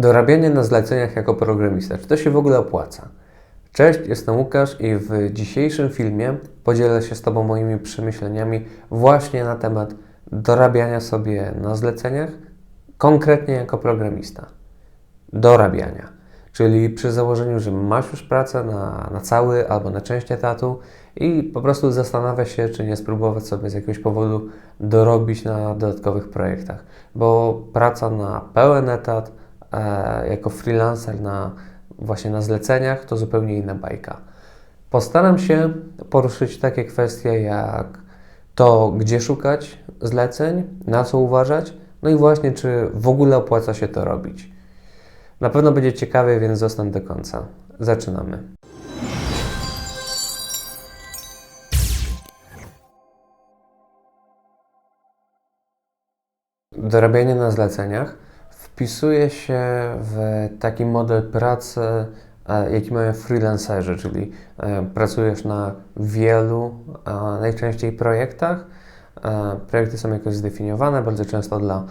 Dorabianie na zleceniach jako programista. Czy to się w ogóle opłaca? Cześć, jestem Łukasz i w dzisiejszym filmie podzielę się z Tobą moimi przemyśleniami właśnie na temat dorabiania sobie na zleceniach, konkretnie jako programista. Dorabiania, czyli przy założeniu, że masz już pracę na, na cały albo na część etatu i po prostu zastanawia się, czy nie spróbować sobie z jakiegoś powodu dorobić na dodatkowych projektach, bo praca na pełen etat jako freelancer na właśnie na zleceniach to zupełnie inna bajka. Postaram się poruszyć takie kwestie jak to, gdzie szukać zleceń, na co uważać, no i właśnie, czy w ogóle opłaca się to robić. Na pewno będzie ciekawie, więc zostań do końca. Zaczynamy. Dorabianie na zleceniach wpisuje się w taki model pracy, e, jaki mają freelancerzy, czyli e, pracujesz na wielu, najczęściej projektach. E, projekty są jakoś zdefiniowane, bardzo często dla,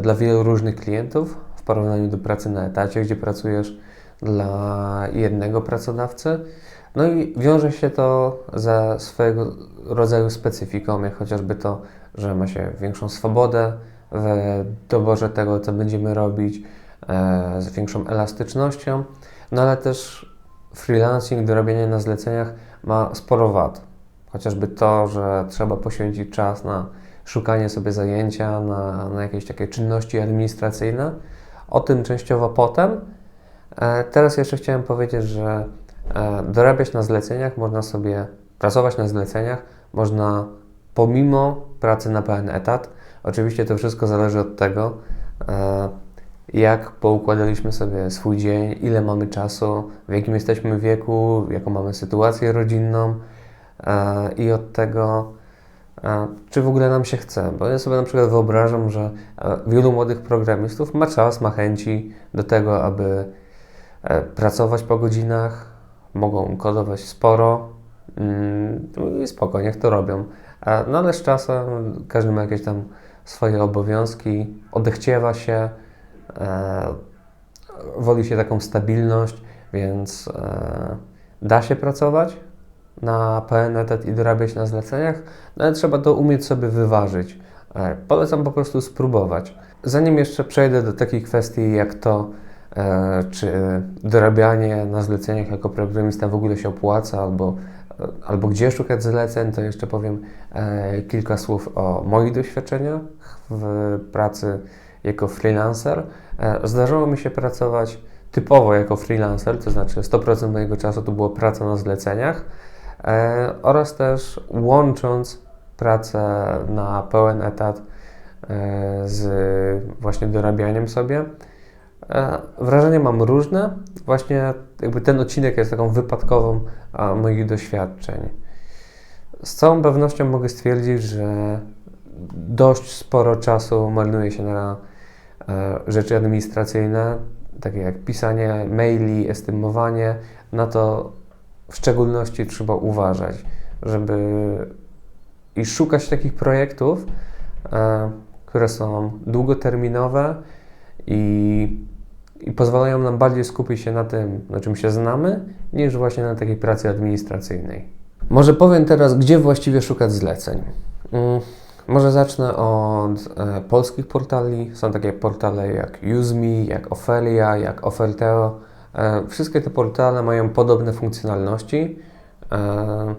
dla wielu różnych klientów w porównaniu do pracy na etacie, gdzie pracujesz dla jednego pracodawcy. No i wiąże się to ze swojego rodzaju specyfiką, jak chociażby to, że ma się większą swobodę w doborze tego, co będziemy robić, e, z większą elastycznością, no ale też freelancing, robienia na zleceniach ma sporo wad. Chociażby to, że trzeba poświęcić czas na szukanie sobie zajęcia, na, na jakieś takie czynności administracyjne. O tym częściowo potem. E, teraz jeszcze chciałem powiedzieć, że e, dorabiać na zleceniach można sobie, pracować na zleceniach można pomimo pracy na pełen etat. Oczywiście to wszystko zależy od tego, e, jak poukładaliśmy sobie swój dzień, ile mamy czasu, w jakim jesteśmy wieku, jaką mamy sytuację rodzinną e, i od tego, e, czy w ogóle nam się chce. Bo ja sobie na przykład wyobrażam, że wielu młodych programistów ma czas, ma chęci do tego, aby pracować po godzinach, mogą kodować sporo mm, i spoko, niech to robią. No ale z czasem każdy ma jakieś tam swoje obowiązki, odechciewa się, e, woli się taką stabilność, więc e, da się pracować na pełen etat i dorabiać na zleceniach, no ale trzeba to umieć sobie wyważyć. E, polecam po prostu spróbować. Zanim jeszcze przejdę do takich kwestii jak to, e, czy dorabianie na zleceniach jako programista w ogóle się opłaca, albo albo gdzie szukać zleceń, to jeszcze powiem e, kilka słów o moich doświadczeniach w pracy jako freelancer. E, zdarzyło mi się pracować typowo jako freelancer, to znaczy 100% mojego czasu to była praca na zleceniach e, oraz też łącząc pracę na pełen etat z właśnie dorabianiem sobie. Wrażenia mam różne. Właśnie jakby ten odcinek jest taką wypadkową moich doświadczeń. Z całą pewnością mogę stwierdzić, że dość sporo czasu marnuje się na e, rzeczy administracyjne, takie jak pisanie maili, estymowanie. Na to w szczególności trzeba uważać, żeby i szukać takich projektów, e, które są długoterminowe i i pozwalają nam bardziej skupić się na tym, na czym się znamy, niż właśnie na takiej pracy administracyjnej. Może powiem teraz, gdzie właściwie szukać zleceń. Hmm. Może zacznę od e, polskich portali. Są takie portale jak UseMe, jak Ofelia, jak Oferteo. E, wszystkie te portale mają podobne funkcjonalności. E,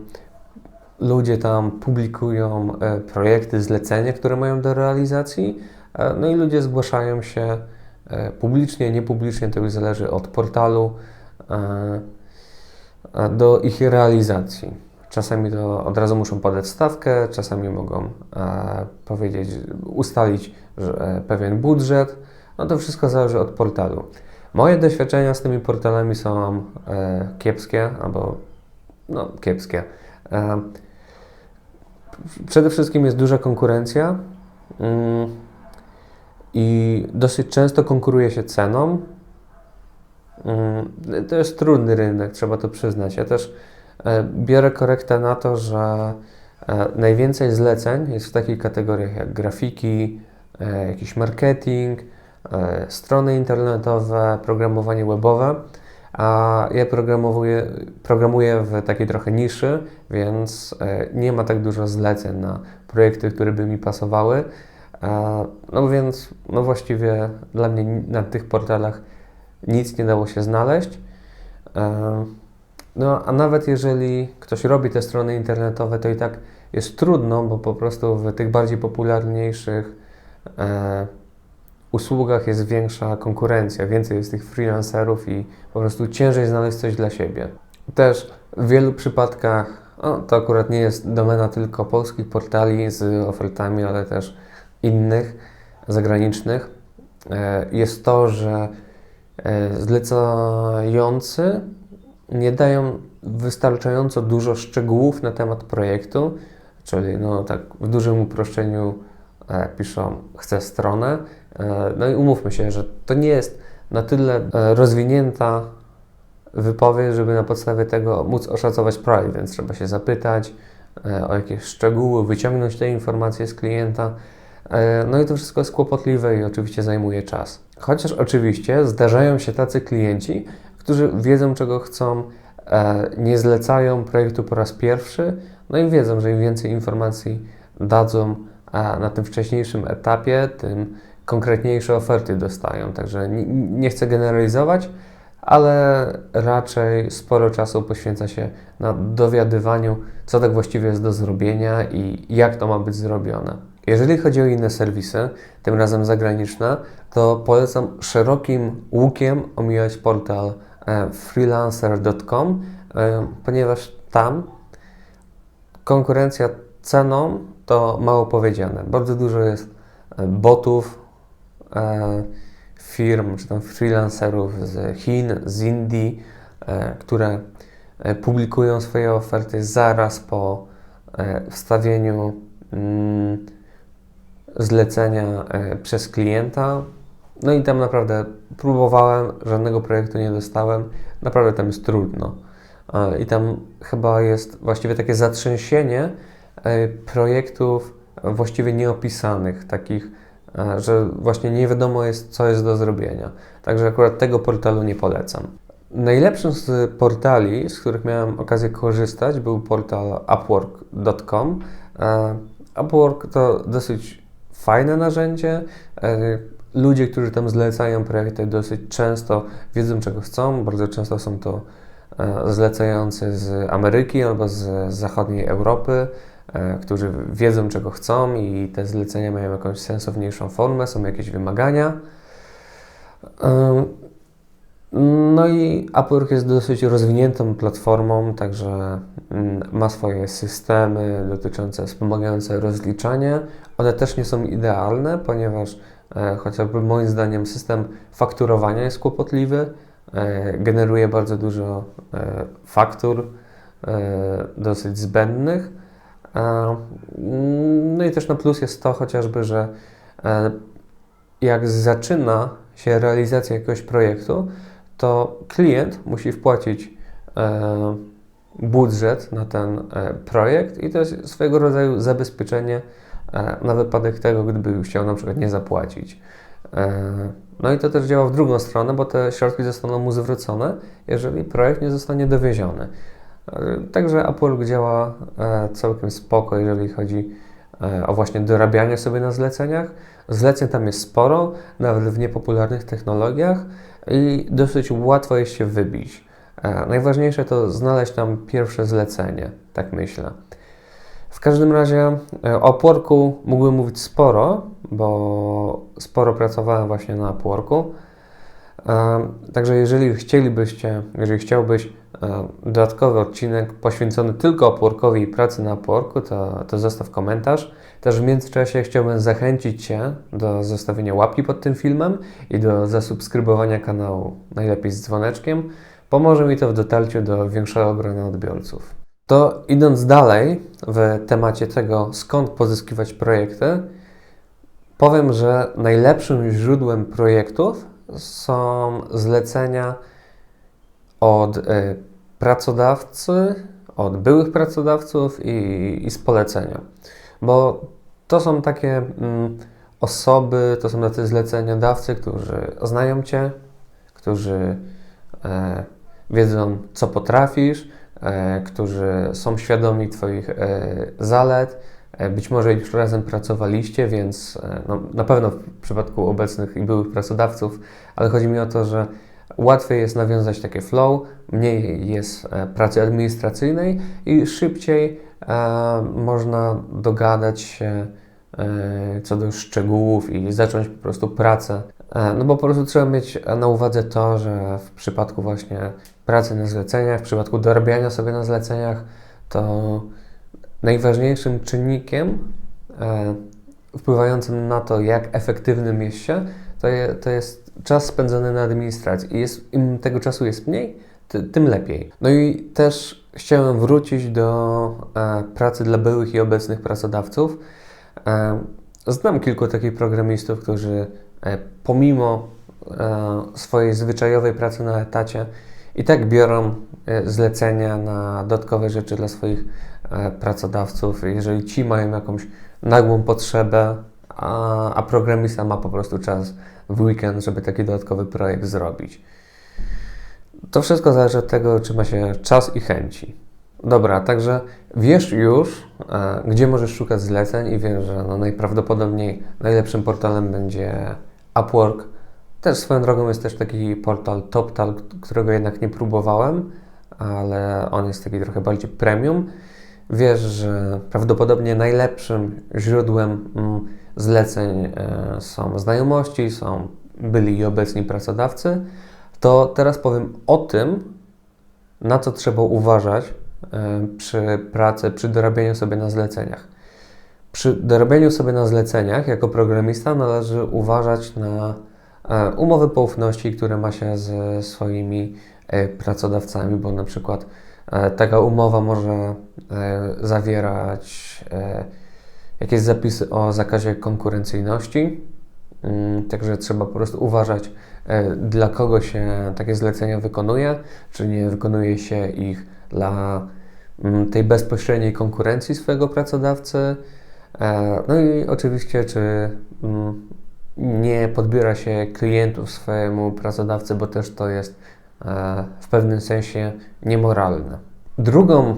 ludzie tam publikują projekty, zlecenia, które mają do realizacji, no i ludzie zgłaszają się publicznie, niepublicznie, to już zależy od portalu e, do ich realizacji. Czasami to od razu muszą podać stawkę, czasami mogą e, powiedzieć, ustalić pewien budżet. No to wszystko zależy od portalu. Moje doświadczenia z tymi portalami są kiepskie, albo no kiepskie. Przede wszystkim jest duża konkurencja. I dosyć często konkuruje się ceną. Mm, to jest trudny rynek, trzeba to przyznać. Ja też e, biorę korektę na to, że e, najwięcej zleceń jest w takich kategoriach jak grafiki, e, jakiś marketing, strony internetowe, programowanie webowe. A ja programuję, programuję w takiej trochę niszy, więc nie ma tak dużo zleceń na projekty, które by mi pasowały. E, no więc, no właściwie dla mnie na tych portalach nic nie dało się znaleźć. E, no a nawet jeżeli ktoś robi te strony internetowe, to i tak jest trudno, bo po prostu w tych bardziej popularniejszych usługach jest większa konkurencja, więcej jest tych freelancerów i po prostu ciężej znaleźć coś dla siebie. Też w wielu przypadkach, no, to akurat nie jest domena tylko polskich portali z ofertami, ale też innych zagranicznych, e, jest to, że e, zlecający nie dają wystarczająco dużo szczegółów na temat projektu, czyli no tak w dużym uproszczeniu e, piszą chcę stronę, no i umówmy się, że to nie jest na tyle rozwinięta wypowiedź, żeby na podstawie tego móc oszacować projekt, więc trzeba się zapytać o jakieś szczegóły, wyciągnąć te informacje z klienta. No i to wszystko jest kłopotliwe i oczywiście zajmuje czas. Chociaż oczywiście zdarzają się tacy klienci, którzy wiedzą, czego chcą, nie zlecają projektu po raz pierwszy, no i wiedzą, że im więcej informacji dadzą na tym wcześniejszym etapie, tym konkretniejsze oferty dostają. Także nie, nie chcę generalizować, ale raczej sporo czasu poświęca się na dowiadywaniu, co tak właściwie jest do zrobienia i jak to ma być zrobione. Jeżeli chodzi o inne serwisy, tym razem zagraniczne, to polecam szerokim łukiem omijać portal e, freelancer.com, e, ponieważ tam konkurencja ceną to mało powiedziane. Bardzo dużo jest e, botów, firm czy tam freelancerów z Chin, z Indii, które publikują swoje oferty zaraz po wstawieniu mm, zlecenia przez klienta. No i tam naprawdę próbowałem, żadnego projektu nie dostałem. Naprawdę tam jest trudno. I tam chyba jest właściwie takie zatrzęsienie projektów właściwie nieopisanych, takich E, że właśnie nie wiadomo jest, co jest do zrobienia. Także akurat tego portalu nie polecam. Najlepszym z portali, z których miałem okazję korzystać, był portal upwork.com. E, Upwork to dosyć fajne narzędzie. E, ludzie, którzy tam zlecają projekty, dosyć często wiedzą, czego chcą. Bardzo często są to zlecający z Ameryki albo z zachodniej Europy. E, którzy wiedzą, czego chcą i te zlecenia mają jakąś sensowniejszą formę, są jakieś wymagania. No i Upwork jest dosyć rozwiniętą platformą, także mm, ma swoje systemy dotyczące, wspomagające rozliczanie. One też nie są idealne, ponieważ e, chociażby moim zdaniem system fakturowania jest kłopotliwy, e, generuje bardzo dużo faktur dosyć zbędnych no i też na plus jest to chociażby, że e, jak zaczyna się realizacja jakiegoś projektu, to klient musi wpłacić e, budżet na ten e, projekt i to jest swego rodzaju zabezpieczenie na wypadek tego, gdyby chciał na przykład nie zapłacić. No i to też działa w drugą stronę, bo te środki zostaną mu zwrócone, jeżeli projekt nie zostanie dowieziony. Także Upwork działa e, całkiem spoko, jeżeli chodzi e, o właśnie dorabianie sobie na zleceniach. Zleceń tam jest sporo, nawet w niepopularnych technologiach i dosyć łatwo jest się wybić. E, najważniejsze to znaleźć tam pierwsze zlecenie, tak myślę. W każdym razie o Upworku mógłbym mówić sporo, bo sporo pracowałem właśnie na Upworku. Także jeżeli chcielibyście, jeżeli chciałbyś E, dodatkowy odcinek poświęcony tylko Upworkowi i pracy na Upworku, to, to zostaw komentarz. Też w międzyczasie chciałbym zachęcić Cię do zostawienia łapki pod tym filmem i do zasubskrybowania kanału, najlepiej z dzwoneczkiem. Pomoże mi to w dotarciu do większego grona odbiorców. To idąc dalej w temacie tego, skąd pozyskiwać projekty, powiem, że najlepszym źródłem projektów są zlecenia od y, pracodawcy, od byłych pracodawców i, i z polecenia. Bo to są takie mm, osoby, to są tacy zleceniodawcy, którzy znają Cię, którzy e, wiedzą, co potrafisz, e, którzy są świadomi Twoich e, zalet, e, być może już razem pracowaliście, więc e, no, na pewno w przypadku obecnych i byłych pracodawców, ale chodzi mi o to, że łatwiej jest nawiązać takie flow, mniej jest e, pracy administracyjnej i szybciej e, można dogadać się e, co do szczegółów i zacząć po prostu pracę. No bo po prostu trzeba mieć na uwadze to, że w przypadku właśnie pracy na zleceniach, w przypadku dorabiania sobie na zleceniach, to najważniejszym czynnikiem wpływającym na to, jak efektywnym jest się, to, je, to jest czas spędzony na administracji. I jest, im tego czasu jest mniej, ty, tym lepiej. No i też chciałem wrócić do e, pracy dla byłych i obecnych pracodawców. E, znam kilku takich programistów, którzy e, pomimo e, swojej zwyczajowej pracy na etacie i tak biorą e, zlecenia na dodatkowe rzeczy dla swoich e, pracodawców. Jeżeli ci mają jakąś nagłą potrzebę, a, a programista ma po prostu czas w weekend, żeby taki dodatkowy projekt zrobić. To wszystko zależy od tego, czy ma się czas i chęci. Dobra, także wiesz już, e, gdzie możesz szukać zleceń i wiesz, że no najprawdopodobniej najlepszym portalem będzie Upwork. Też swoją drogą jest też taki portal TopTal, którego jednak nie próbowałem, ale on jest taki trochę bardziej premium. Wiesz, że prawdopodobnie najlepszym źródłem mm, zleceń e, są znajomości, są byli i obecni pracodawcy. To teraz powiem o tym, na co trzeba uważać e, przy pracy, przy dorabianiu sobie na zleceniach. Przy dorabianiu sobie na zleceniach jako programista należy uważać na e, umowy poufności, które ma się ze swoimi pracodawcami, bo na przykład taka umowa może zawierać jakieś zapisy o zakazie konkurencyjności. Mm, Także trzeba po prostu uważać, e, dla kogo się takie zlecenia wykonuje, czy nie wykonuje się ich dla mm, tej bezpośredniej konkurencji swojego pracodawcy. E, No i oczywiście, czy mm, nie podbiera się klientów swojemu pracodawcy, bo też to jest e, w pewnym sensie niemoralne. Drugą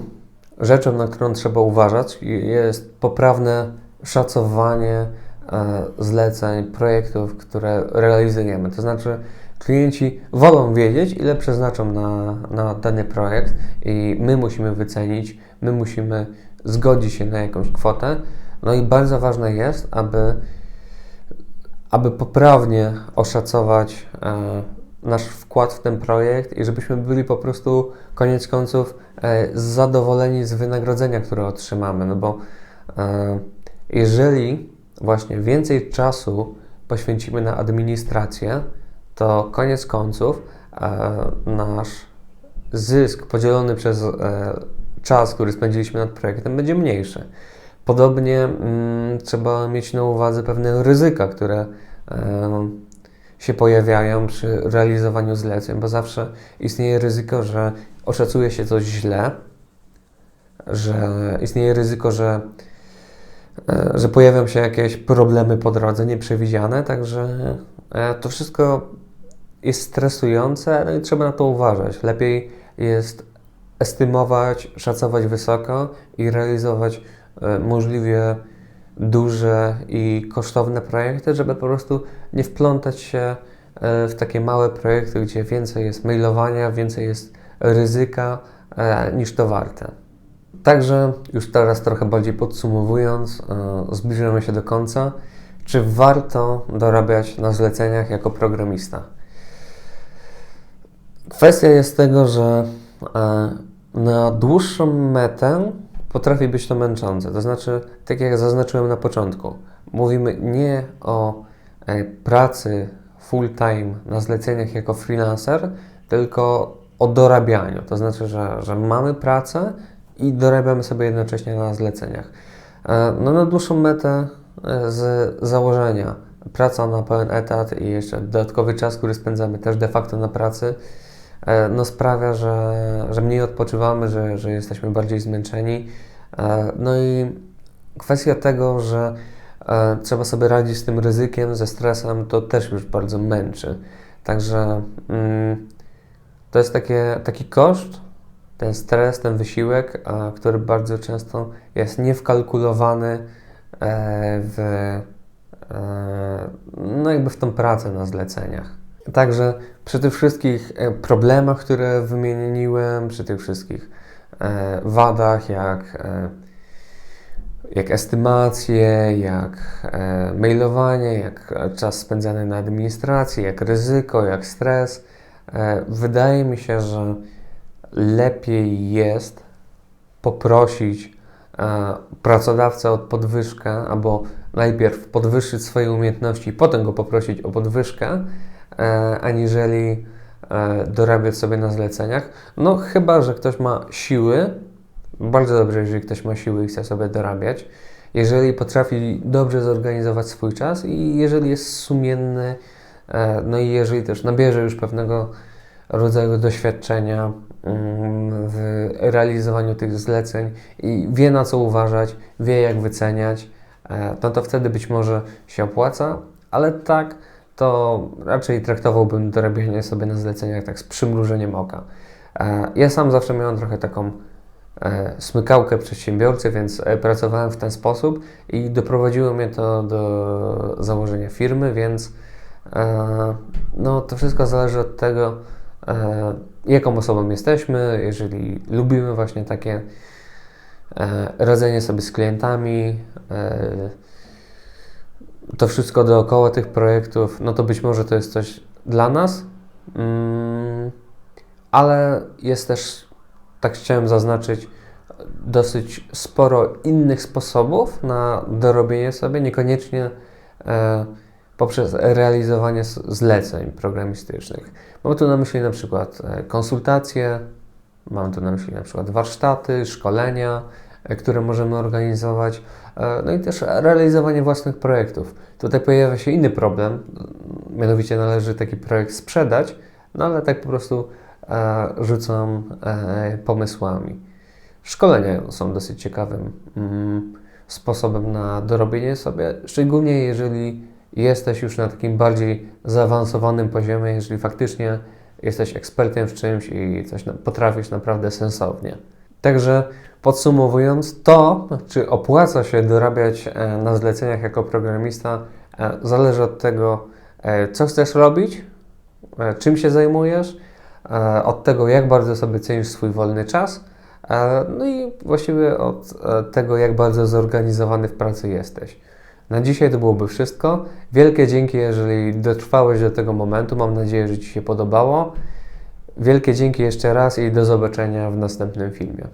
rzeczą, na którą trzeba uważać, jest poprawne szacowanie e, zleceń, projektów, które realizujemy. To znaczy, klienci wolą wiedzieć, ile przeznaczą na, na dany projekt, i my musimy wycenić, my musimy zgodzić się na jakąś kwotę. No i bardzo ważne jest, aby, aby poprawnie oszacować e, nasz wkład w ten projekt i żebyśmy byli po prostu koniec końców e, zadowoleni z wynagrodzenia, które otrzymamy. No bo e, jeżeli właśnie więcej czasu poświęcimy na administrację, to koniec końców e, nasz zysk podzielony przez czas, który spędziliśmy nad projektem, będzie mniejszy. Podobnie mm, trzeba mieć na uwadze pewne ryzyka, które się pojawiają przy realizowaniu zleceń, bo zawsze istnieje ryzyko, że oszacuje się coś źle, że istnieje ryzyko, że, e, że pojawią się jakieś problemy po drodze nieprzewidziane, także e, to wszystko jest stresujące, no i trzeba na to uważać. Lepiej jest estymować, szacować wysoko i realizować e, możliwie duże i kosztowne projekty, żeby po prostu nie wplątać się e, w takie małe projekty, gdzie więcej jest mailowania, więcej jest ryzyka e, niż to warte. Także już teraz trochę bardziej podsumowując, e, zbliżamy się do końca. Czy warto dorabiać na zleceniach jako programista? Kwestia jest tego, że na dłuższą metę potrafi być to męczące. To znaczy, tak jak zaznaczyłem na początku, mówimy nie o e, pracy full-time na zleceniach jako freelancer, tylko o dorabianiu. To znaczy, że, że mamy pracę i dorabiamy sobie jednocześnie na zleceniach. E, No na dłuższą metę e, z założenia praca na pełen etat i jeszcze dodatkowy czas, który spędzamy też de facto na pracy, no sprawia, że, że mniej odpoczywamy, że, że jesteśmy bardziej zmęczeni. E, No i kwestia tego, że e, trzeba sobie radzić z tym ryzykiem, ze stresem, to też już bardzo męczy. Także mm, to jest takie, taki koszt, ten stres, ten wysiłek, a, który bardzo często jest niewkalkulowany e, w, e, no jakby w tą pracę na zleceniach. Także przy tych wszystkich e, problemach, które wymieniłem, przy tych wszystkich e, wadach, jak, e, jak estymacje, jak mailowanie, jak czas spędzany na administracji, jak ryzyko, jak stres, wydaje mi się, że lepiej jest poprosić pracodawcę o podwyżkę, albo najpierw podwyższyć swoje umiejętności, potem go poprosić o podwyżkę, aniżeli e, dorabiać sobie na zleceniach. No, chyba że ktoś ma siły, bardzo dobrze, jeżeli ktoś ma siły i chce sobie dorabiać. Jeżeli potrafi dobrze zorganizować swój czas i jeżeli jest sumienny, e, no i jeżeli też nabierze już pewnego rodzaju doświadczenia mm, w realizowaniu tych zleceń i wie na co uważać, wie jak wyceniać, e, no to wtedy być może się opłaca, ale tak to raczej traktowałbym dorabianie sobie na zleceniach tak z przymrużeniem oka. E, Ja sam zawsze miałem trochę taką e, smykałkę przedsiębiorcy, więc e, pracowałem w ten sposób i doprowadziło mnie to do założenia firmy, więc no, to wszystko zależy od tego, jaką osobą jesteśmy, jeżeli lubimy właśnie takie radzenie sobie z klientami, to wszystko dookoła tych projektów, no to być może to jest coś dla nas, mm, ale jest też, tak chciałem zaznaczyć, dosyć sporo innych sposobów na dorobienie sobie, niekoniecznie e, poprzez realizowanie zleceń programistycznych. Mam tu na myśli na przykład e, konsultacje, mam tu na myśli na przykład warsztaty, szkolenia, które możemy organizować, e, no i też realizowanie własnych projektów. Tutaj pojawia się inny problem, mianowicie należy taki projekt sprzedać, no ale tak po prostu e, rzucam e, pomysłami. Szkolenia są dosyć ciekawym mm, sposobem na dorobienie sobie, szczególnie jeżeli jesteś już na takim bardziej zaawansowanym poziomie, jeżeli faktycznie jesteś ekspertem w czymś i coś potrafisz naprawdę sensownie. Także podsumowując, to, czy opłaca się dorabiać e, na zleceniach jako programista, e, zależy od tego, e, co chcesz robić, czym się zajmujesz, od tego, jak bardzo sobie cenisz swój wolny czas, no i właściwie od tego, jak bardzo zorganizowany w pracy jesteś. Na dzisiaj to byłoby wszystko. Wielkie dzięki, jeżeli dotrwałeś do tego momentu. Mam nadzieję, że Ci się podobało. Wielkie dzięki jeszcze raz i do zobaczenia w następnym filmie.